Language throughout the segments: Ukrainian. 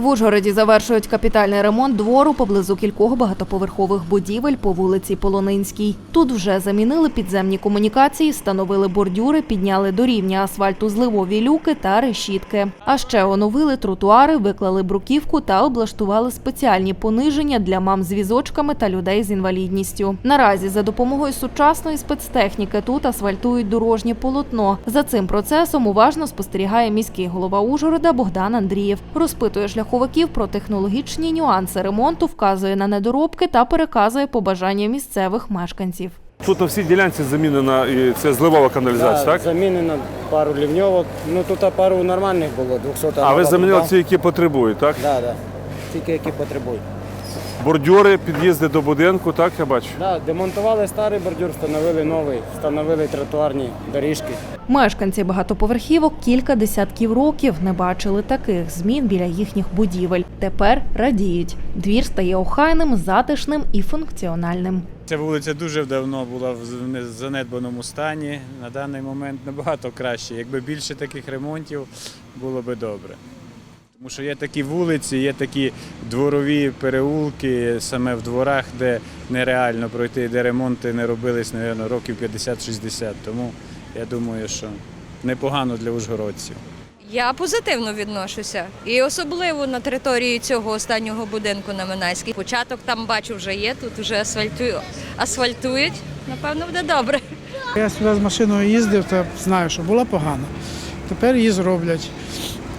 В Ужгороді завершують капітальний ремонт двору поблизу кількох багатоповерхових будівель по вулиці Полонинській. Тут вже замінили підземні комунікації, встановили бордюри, підняли до рівня асфальту зливові люки та решітки. А ще оновили тротуари, виклали бруківку та облаштували спеціальні пониження для мам з візочками та людей з інвалідністю. Наразі за допомогою сучасної спецтехніки тут асфальтують дорожнє полотно. За цим процесом уважно спостерігає міський голова Ужгорода Богдан Андрієв. Розпитує шляховиків про технологічні нюанси ремонту, вказує на недоробки та переказує побажання місцевих мешканців. Тут на всій ділянці замінена і це зливова каналізація, Да, так? Замінено пару лівньовок. Ну тут пару нормальних було, 200 А ви замінили ці, які потребують, так? Так, так. Тільки які потребують. Бордюри, під'їзди до будинку, так я бачу. Да, демонтували старий бордюр, встановили новий, встановили тротуарні доріжки. Мешканці багатоповерхівок кілька десятків років не бачили таких змін біля їхніх будівель. Тепер радіють. Двір стає охайним, затишним і функціональним. Ця вулиця дуже давно була в занедбаному стані. На даний момент набагато краще. Якби більше таких ремонтів було би добре. Тому що є такі вулиці, є такі дворові переулки саме в дворах, де нереально пройти, де ремонти не робились, мабуть, років 50-60. Тому я думаю, що непогано для ужгородців. Я позитивно відношуся. І особливо на території цього останнього будинку на Минайській. Початок там бачу вже є, тут вже асфальтую, асфальтують. Напевно, буде добре. Я сюди з машиною їздив, то знаю, що було погано. Тепер її зроблять.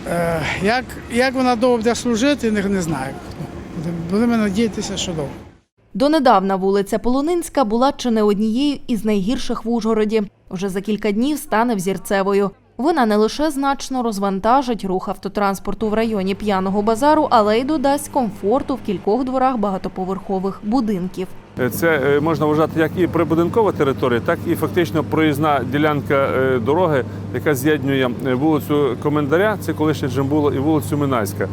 Е, як, як вона довго буде служити, не, знаю. Будемо надіятися, що довго. Донедавна вулиця Полонинська була чи не однією із найгірших в Ужгороді. Вже за кілька днів стане взірцевою. Вона не лише значно розвантажить рух автотранспорту в районі п'яного базару, але й додасть комфорту в кількох дворах багатоповерхових будинків. Е, Це е, можна вважати як і прибудинкова територія, так і фактично проїзна ділянка е, дороги, яка з'єднує е, вулицю Комендаря, це колишнє Джамбуло, і вулицю Минайська.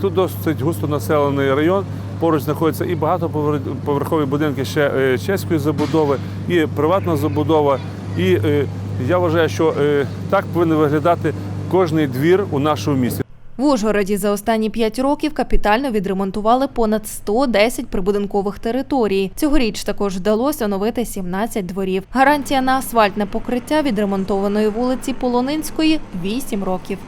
Тут досить густо населений район. Поруч знаходяться і багатоповерхові будинки ще чеської забудови, і приватна забудова. І я вважаю, що так повинен виглядати кожний двір у нашому місті. В Ужгороді за останні п'ять років капітально відремонтували понад 110 прибудинкових територій. Цьогоріч також вдалося оновити 17 дворів. Гарантія на асфальтне покриття відремонтованої вулиці Полонинської 8 років.